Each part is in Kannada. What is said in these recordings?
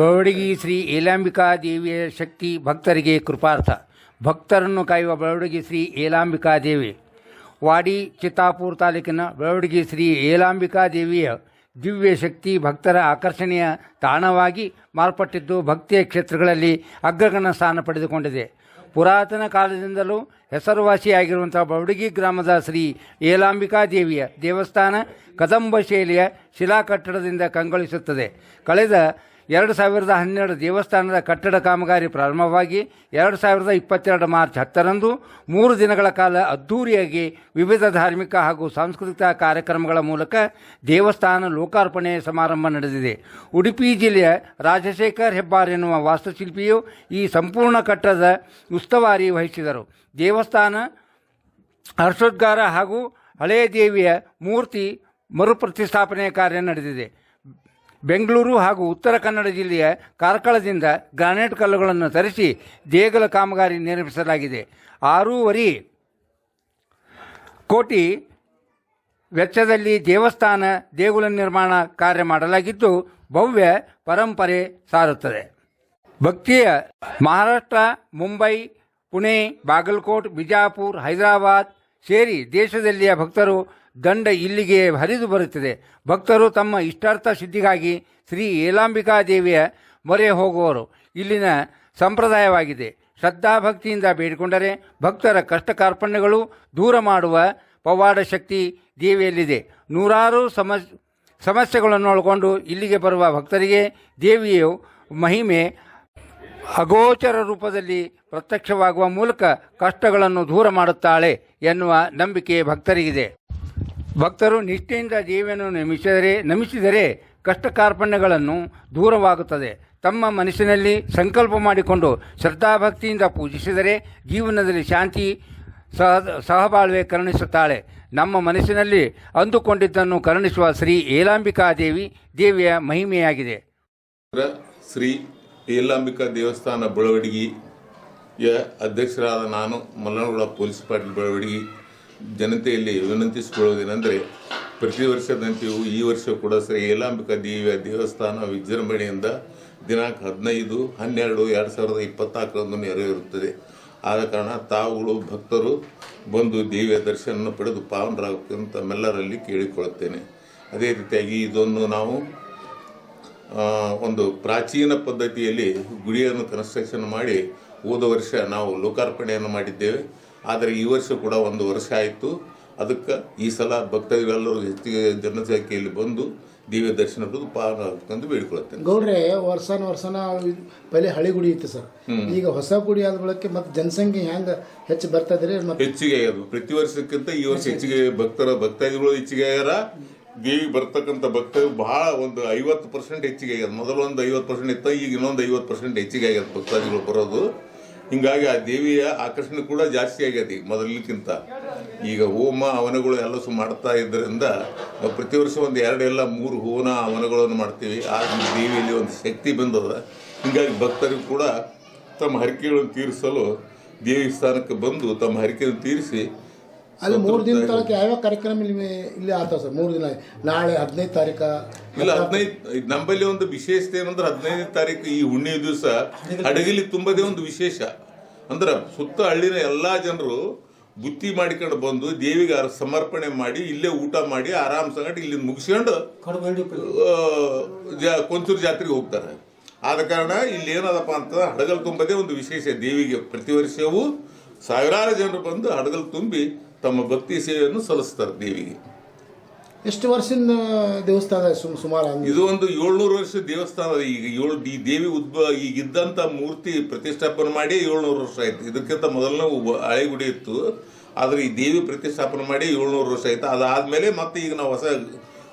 ಬೆಳವಡಿಗಿ ಶ್ರೀ ಏಲಾಂಬಿಕಾ ದೇವಿಯ ಶಕ್ತಿ ಭಕ್ತರಿಗೆ ಕೃಪಾರ್ಥ. ಭಕ್ತರನ್ನು ಕಾಯುವ ಬೆಳವಡಿಗೆ ಶ್ರೀ ಏಲಾಂಬಿಕಾ ದೇವಿ. ವಾಡಿ, ಚಿತ್ತಾಪುರ ತಾಲೂಕಿನ ಬೆಳವಡಿಗೆ ಶ್ರೀ ಏಲಾಂಬಿಕಾ ದೇವಿಯ ದಿವ್ಯ ಶಕ್ತಿ ಭಕ್ತರ ಆಕರ್ಷಣೆಯ ತಾಣವಾಗಿ ಮಾರ್ಪಟ್ಟಿದ್ದು ಭಕ್ತಿಯ ಕ್ಷೇತ್ರಗಳಲ್ಲಿ ಅಗ್ರಗಣ ಸ್ಥಾನ ಪಡೆದುಕೊಂಡಿದೆ. ಪುರಾತನ ಕಾಲದಿಂದಲೂ ಹೆಸರುವಾಸಿಯಾಗಿರುವಂಥ ಬವಡಗಿ ಗ್ರಾಮದ ಶ್ರೀ ಏಲಾಂಬಿಕಾ ದೇವಿಯ ದೇವಸ್ಥಾನ ಕದಂಬ ಶೈಲಿಯ ಶಿಲಾ ಕಟ್ಟಡದಿಂದ ಕಂಗೊಳಿಸುತ್ತದೆ. ಕಳೆದ ಎರಡು ಸಾವಿರದ ಹನ್ನೆರಡು ದೇವಸ್ಥಾನದ ಕಟ್ಟಡ ಕಾಮಗಾರಿ ಪ್ರಾರಂಭವಾಗಿ ಎರಡು ಸಾವಿರದ ಇಪ್ಪತ್ತೆರಡು ಮಾರ್ಚ್ ಹತ್ತರಂದು ಮೂರು ದಿನಗಳ ಕಾಲ ಅದ್ಧೂರಿಯಾಗಿ ವಿವಿಧ ಧಾರ್ಮಿಕ ಹಾಗೂ ಸಾಂಸ್ಕೃತಿಕ ಕಾರ್ಯಕ್ರಮಗಳ ಮೂಲಕ ದೇವಸ್ಥಾನ ಲೋಕಾರ್ಪಣೆ ಸಮಾರಂಭ ನಡೆದಿದೆ. ಉಡುಪಿ ಜಿಲ್ಲೆಯ ರಾಜಶೇಖರ್ ಹೆಬ್ಬಾರ್ ಎನ್ನುವ ವಾಸ್ತುಶಿಲ್ಪಿಯು ಈ ಸಂಪೂರ್ಣ ಕಟ್ಟಡದ ಉಸ್ತುವಾರಿ ವಹಿಸಿದರು. ದೇವಸ್ಥಾನ, ಹರ್ಷೋದ್ಗಾರ ಹಾಗೂ ಹಳೆಯ ದೇವಿಯ ಮೂರ್ತಿ ಮರುಪ್ರತಿಷ್ಠಾಪನೆಯ ಕಾರ್ಯ ನಡೆದಿದೆ. ಬೆಂಗಳೂರು ಹಾಗೂ ಉತ್ತರ ಕನ್ನಡ ಜಿಲ್ಲೆಯ ಕಾರ್ಕಳದಿಂದ ಗ್ರಾನೈಟ್ ಕಲ್ಲುಗಳನ್ನು ತರಿಸಿ ದೇಗುಲ ಕಾಮಗಾರಿ ನಿರ್ಮಿಸಲಾಗಿದೆ ಆರೂವರೆ ಕೋಟಿ ವೆಚ್ಚದಲ್ಲಿ ದೇವಸ್ಥಾನ, ದೇಗುಲ ನಿರ್ಮಾಣ ಕಾರ್ಯ ಮಾಡಲಾಗಿದ್ದು, ಭವ್ಯ ಪರಂಪರೆ ಸಾರುತ್ತದೆ. ಭಕ್ತಿಯ ಮಹಾರಾಷ್ಟ್ರ, ಮುಂಬೈ, ಪುಣೆ, ಬಾಗಲಕೋಟ್, ಬಿಜಾಪುರ್, ಹೈದರಾಬಾದ್ ಸೇರಿ ದೇಶದಲ್ಲಿಯ ಭಕ್ತರು ದಂಡ ಇಲ್ಲಿಗೆ ಹರಿದು ಬರುತ್ತದೆ. ಭಕ್ತರು ತಮ್ಮ ಇಷ್ಟಾರ್ಥ ಸಿದ್ಧಿಗಾಗಿ ಶ್ರೀ ಏಲಾಂಬಿಕಾ ದೇವಿಯ ಮೊರೆ ಹೋಗುವರು. ಇಲ್ಲಿನ ಸಂಪ್ರದಾಯವಾಗಿದೆ. ಶ್ರದ್ಧಾಭಕ್ತಿಯಿಂದ ಬೇಡಿಕೊಂಡರೆ ಭಕ್ತರ ಕಷ್ಟ ಕಾರ್ಪಣ್ಯಗಳು ದೂರ ಮಾಡುವ ಪವಾಡ ಶಕ್ತಿ ದೇವಿಯಲ್ಲಿದೆ. ನೂರಾರು ಸಮಸ್, ಸಮಸ್ಯೆಗಳನ್ನು ಒಳಗೊಂಡು ಇಲ್ಲಿಗೆ ಬರುವ ಭಕ್ತರಿಗೆ ದೇವಿಯು ಮಹಿಮೆ ಅಗೋಚರ ರೂಪದಲ್ಲಿ ಪ್ರತ್ಯಕ್ಷವಾಗುವ ಮೂಲಕ ಕಷ್ಟಗಳನ್ನು ದೂರ ಮಾಡುತ್ತಾಳೆ ಎನ್ನುವ ನಂಬಿಕೆ ಭಕ್ತರಿಗಿದೆ. ಭಕ್ತರು ನಿಷ್ಠೆಯಿಂದ ದೇವಿಯನ್ನು ನಮಿಸಿದರೆ ನಮಿಸಿದರೆ ಕಷ್ಟ ಕಾರ್ಪಣ್ಯಗಳನ್ನು ದೂರವಾಗುತ್ತದೆ. ತಮ್ಮ ಮನಸ್ಸಿನಲ್ಲಿ ಸಂಕಲ್ಪ ಮಾಡಿಕೊಂಡು ಶ್ರದ್ಧಾಭಕ್ತಿಯಿಂದ ಪೂಜಿಸಿದರೆ ಜೀವನದಲ್ಲಿ ಶಾಂತಿ ಸಹ, ಸಹಬಾಳ್ವೆ ಕರುಣಿಸುತ್ತಾಳೆ. ನಮ್ಮ ಮನಸ್ಸಿನಲ್ಲಿ ಅಂದುಕೊಂಡಿದ್ದನ್ನು ಕರುಣಿಸುವ ಶ್ರೀ ಏಲಾಂಬಿಕಾ ದೇವಿ ದೇವಿಯ ಮಹಿಮೆಯಾಗಿದೆ. ಶ್ರೀ ಏಲಾಂಬಿಕಾ ದೇವಸ್ಥಾನ ಬೆಳವಡಿಗೆಯ ಅಧ್ಯಕ್ಷರಾದ ನಾನು ಮಲ್ಲನಗುಳ ಪೊಲೀಸ್ ಪಾಟೀಲ್ ಬೆಳವಡಿಗೆ ಜನತೆಯಲ್ಲಿ ವಿನಂತಿಸಿಕೊಳ್ಳುವುದೇನೆಂದರೆ, ಪ್ರತಿ ವರ್ಷದಂತೆಯೂ ಈ ವರ್ಷ ಕೂಡ ಶ್ರೀ ಏಲಾಂಬಿಕಾ ದೇವಿಯ ದೇವಸ್ಥಾನ ವಿಜೃಂಭಣೆಯಿಂದ ದಿನಾಂಕ ಹದಿನೈದು, ಹನ್ನೆರಡು, ಎರಡು ಸಾವಿರದ ಇಪ್ಪತ್ನಾಲ್ಕರಂದು ನೆರವೇರುತ್ತದೆ. ಆದ ಕಾರಣ ತಾವುಗಳು ಭಕ್ತರು ಬಂದು ದೇವಿಯ ದರ್ಶನ ಪಡೆದು ಪಾವನರಾಗುತ್ತಿಂತ ಮೆಲ್ಲರಲ್ಲಿ ಕೇಳಿಕೊಳ್ಳುತ್ತೇನೆ. ಅದೇ ರೀತಿಯಾಗಿ ಇದನ್ನು ನಾವು ಒಂದು ಪ್ರಾಚೀನ ಪದ್ಧತಿಯಲ್ಲಿ ಗುಡಿಯನ್ನು ಕನ್ಸ್ಟ್ರಕ್ಷನ್ ಮಾಡಿ ಹೋದ ವರ್ಷ ನಾವು ಲೋಕಾರ್ಪಣೆಯನ್ನು ಮಾಡಿದ್ದೇವೆ. ಆದರೆ ಈ ವರ್ಷ ಕೂಡ ಒಂದು ವರ್ಷ ಆಯಿತು. ಅದಕ್ಕೆ ಈ ಸಲ ಭಕ್ತರಿಗೆಲ್ಲರೂ ಹೆಚ್ಚಿಗೆ ಜನಸಂಖ್ಯೆಯಲ್ಲಿ ಬಂದು ದಿವ್ಯ ದರ್ಶನ ಆಗಬೇಕಂತ ಬೇಡಿಕೊಳ್ಳುತ್ತೇನೆ. ಗೌಡ್ರೆ ವರ್ಷನ ವರ್ಷನ ಪೈಲೆ ಪहिले ಹಳಿ ಗುಡಿ ಇತ್ತು ಸರ್. ಈಗ ಹೊಸ ಗುಡಿ ಆದ ಬಳಕೆ ಮತ್ತೆ ಜನಸಂಖ್ಯೆ ಹ್ಯಾಂಗ ಹೆಚ್ಚು ಬರ್ತಾ ಇದ್ರಿ ಮತ್ತೆ ಹೆಚ್ಚಿಗೆ ಆಗ್ಯದು. ಪ್ರತಿ ವರ್ಷಕ್ಕಿಂತ ಈ ವರ್ಷ ಹೆಚ್ಚಿಗೆ ಭಕ್ತರ ಭಕ್ತಾದಿಗಳು ಹೆಚ್ಚಿಗೆ ಆಗ್ಯಾರ. ದೇವಿ ಬರ್ತಕ್ಕಂಥ ಭಕ್ತರು ಬಹಳ ಒಂದು ಐವತ್ತು ಪರ್ಸೆಂಟ್ ಹೆಚ್ಚಿಗೆ ಆಗ್ಯದ. ಮೊದಲು ಒಂದು ಐವತ್ತು ಪರ್ಸೆಂಟ್ ಇತ್ತು ಈಗ ಇನ್ನೊಂದು ಐವತ್ತು ಪರ್ಸೆಂಟ್ ಹೆಚ್ಚಿಗೆ ಆಗ್ಯದ ಭಕ್ತಾದಿಗಳು ಬರೋದು. ಹಿಂಗಾಗಿ ಆ ದೇವಿಯ ಆಕರ್ಷಣೆ ಕೂಡ ಜಾಸ್ತಿ ಆಗ್ಯದ ಈಗ ಮೊದಲಿಗಿಂತ. ಈಗ ಹೋಮ ಹವನಗಳು ಎಲ್ಲ ಸು ಮಾಡ್ತಾ ಇದ್ದರಿಂದ ನಾವು ಪ್ರತಿ ವರ್ಷ ಒಂದು ಎರಡು ಎಲ್ಲ ಮೂರು ಹೂವನ ಹವನಗಳನ್ನು ಮಾಡ್ತೀವಿ. ಆ ದೇವಿಯಲ್ಲಿ ಒಂದು ಶಕ್ತಿ ಬಂದದ. ಹಿಂಗಾಗಿ ಭಕ್ತರಿಗೂ ಕೂಡ ತಮ್ಮ ಹರಕೆಗಳನ್ನು ತೀರಿಸಲು ದೇವಿ ಸ್ಥಾನಕ್ಕೆ ಬಂದು ತಮ್ಮ ಹರಿಕೆಯನ್ನು ತೀರಿಸಿ ಅಲ್ಲಿ ಮೂರು ದಿನ ತನಕ ಯಾವ್ಯಾವ ಕಾರ್ಯಕ್ರಮ ಇಲ್ಲಿ ಇಲ್ಲಿ ಆತ ಸರ್? ಮೂರು ದಿನ. ನಾಳೆ ಹದಿನೈದು ತಾರೀಕ. ಇಲ್ಲ ಹದಿನೈದು ನಂಬಲ್ಲಿ ಒಂದು ವಿಶೇಷತೆ ಏನಂದ್ರೆ ಹದಿನೈದನೇ ತಾರೀಕು ಈ ಹುಣ್ಣಿಮೆ ದಿವಸ ಹಡಗಿಲಿ ತುಂಬದೇ ಒಂದು ವಿಶೇಷ. ಅಂದ್ರೆ ಸುತ್ತ ಹಳ್ಳಿನ ಎಲ್ಲ ಜನರು ಬುತ್ತಿ ಮಾಡಿಕೊಂಡು ಬಂದು ದೇವಿಗೆ ಸಮರ್ಪಣೆ ಮಾಡಿ ಇಲ್ಲೇ ಊಟ ಮಾಡಿ ಆರಾಮ್ ಸಂಗಟ ಇಲ್ಲಿ ಮುಗಿಸ್ಕೊಂಡು ಕೊಂಚೂರು ಜಾತ್ರೆಗೆ ಹೋಗ್ತಾರೆ. ಆದ ಕಾರಣ ಇಲ್ಲಿ ಏನದಪ್ಪ ಅಂತ ಹಡಗಲ್ ತುಂಬದೇ ಒಂದು ವಿಶೇಷ ದೇವಿಗೆ ಪ್ರತಿ ವರ್ಷವೂ ಸಾವಿರಾರು ಜನರು ಬಂದು ಹಡಗಲ್ ತುಂಬಿ ತಮ್ಮ ಭಕ್ತಿ ಸೇವೆಯನ್ನು ಸಲ್ಲಿಸ್ತಾರೆ ದೇವಿಗೆ. ಎಷ್ಟು ವರ್ಷದಿಂದ ದೇವಸ್ಥಾನ ಸುಮ್ ಸುಮಾರು ಇದು ಒಂದು ಏಳ್ನೂರು ವರ್ಷ ದೇವಸ್ಥಾನ ಈಗ ಏಳು ಈ ದೇವಿ ಉದ್ಭವ ಈಗ ಇದ್ದಂತ ಮೂರ್ತಿ ಪ್ರತಿಷ್ಠಾಪನೆ ಮಾಡಿ ಏಳ್ನೂರು ವರ್ಷ ಆಯ್ತು. ಇದಕ್ಕಿಂತ ಮೊದಲನೇ ಹಳೆ ಗುಡಿ ಇತ್ತು. ಆದ್ರೆ ಈ ದೇವಿ ಪ್ರತಿಷ್ಠಾಪನೆ ಮಾಡಿ ಏಳ್ನೂರು ವರ್ಷ ಆಯ್ತು. ಅದಾದ್ಮೇಲೆ ಮತ್ತೆ ಈಗ ನಾವು ಹೊಸ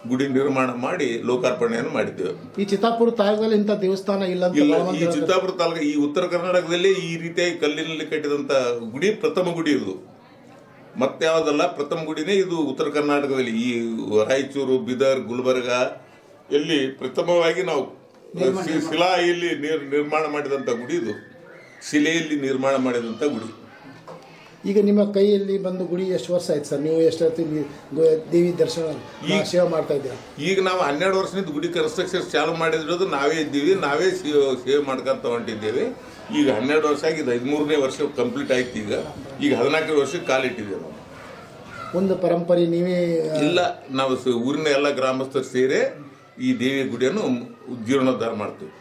ಗುಡಿ ನಿರ್ಮಾಣ ಮಾಡಿ ಲೋಕಾರ್ಪಣೆಯನ್ನು ಮಾಡಿದ್ದೇವೆ. ಈ ಚಿತ್ತಾಪುರ ತಾಲೂಕಲ್ಲಿ ಇಂಥ ದೇವಸ್ಥಾನ ಇಲ್ಲ ಈ. ಚಿತ್ತಾಪುರ ತಾಲೂಕು ಈ ಉತ್ತರ ಕರ್ನಾಟಕದಲ್ಲಿ ಈ ರೀತಿಯಾಗಿ ಕಲ್ಲಿನಲ್ಲಿ ಕಟ್ಟಿದಂತ ಗುಡಿ ಪ್ರಥಮ ಗುಡಿ ಇದು. ಮತ್ತೆ ಯಾವುದಲ್ಲ ಪ್ರಥಮ ಗುಡಿನೇ ಇದು ಉತ್ತರ ಕರ್ನಾಟಕದಲ್ಲಿ. ಈ ರಾಯಚೂರು ಬೀದರ್ ಗುಲ್ಬರ್ಗ ಎಲ್ಲಿ ಪ್ರಥಮವಾಗಿ ನಾವು ಶಿಲಾ ಇಲ್ಲಿ ನಿರ್ ನಿರ್ಮಾಣ ಮಾಡಿದಂಥ ಗುಡಿ ಇದು. ಶಿಲೆಯಲ್ಲಿ ನಿರ್ಮಾಣ ಮಾಡಿದಂಥ ಗುಡಿ. ಈಗ ನಿಮ್ಮ ಕೈಯಲ್ಲಿ ಬಂದು ಗುಡಿ ಎಷ್ಟು ವರ್ಷ ಆಯ್ತು ಸರ್? ನೀವು ಎಷ್ಟು ದೇವಿ ದರ್ಶನ ಈಗ ಸೇವೆ ಮಾಡ್ತಾ ಇದ್ದೀರಾ? ಈಗ ನಾವು ಹನ್ನೆರಡು ವರ್ಷದಿಂದ ಗುಡಿ ಕನ್ಸ್ಟ್ರಕ್ಷನ್ ಚಾಲು ಮಾಡಿದಿರೋದು ನಾವೇ ಇದ್ದೀವಿ. ನಾವೇ ಸೇವೆ ಮಾಡ್ಕೊಂತ ಹೊಂಟಿದ್ದೇವೆ. ಈಗ ಹನ್ನೆರಡು ವರ್ಷ ಆಗಿದೆ. ಹದಿಮೂರನೇ ವರ್ಷ ಕಂಪ್ಲೀಟ್ ಆಯ್ತು ಈಗ. ಈಗ ಹದಿನಾಲ್ಕನೇ ವರ್ಷಕ್ಕೆ ಕಾಲಿಟ್ಟಿದ್ದೇವೆ ನಾವು. ಒಂದು ಪರಂಪರೆ ನೀವೇ ಇಲ್ಲ ನಾವು ಊರಿನ ಎಲ್ಲ ಗ್ರಾಮಸ್ಥರು ಸೇರಿ ಈ ದೇವಿ ಗುಡಿಯನ್ನು ಜೀರ್ಣೋದ್ಧಾರ ಮಾಡ್ತೀವಿ.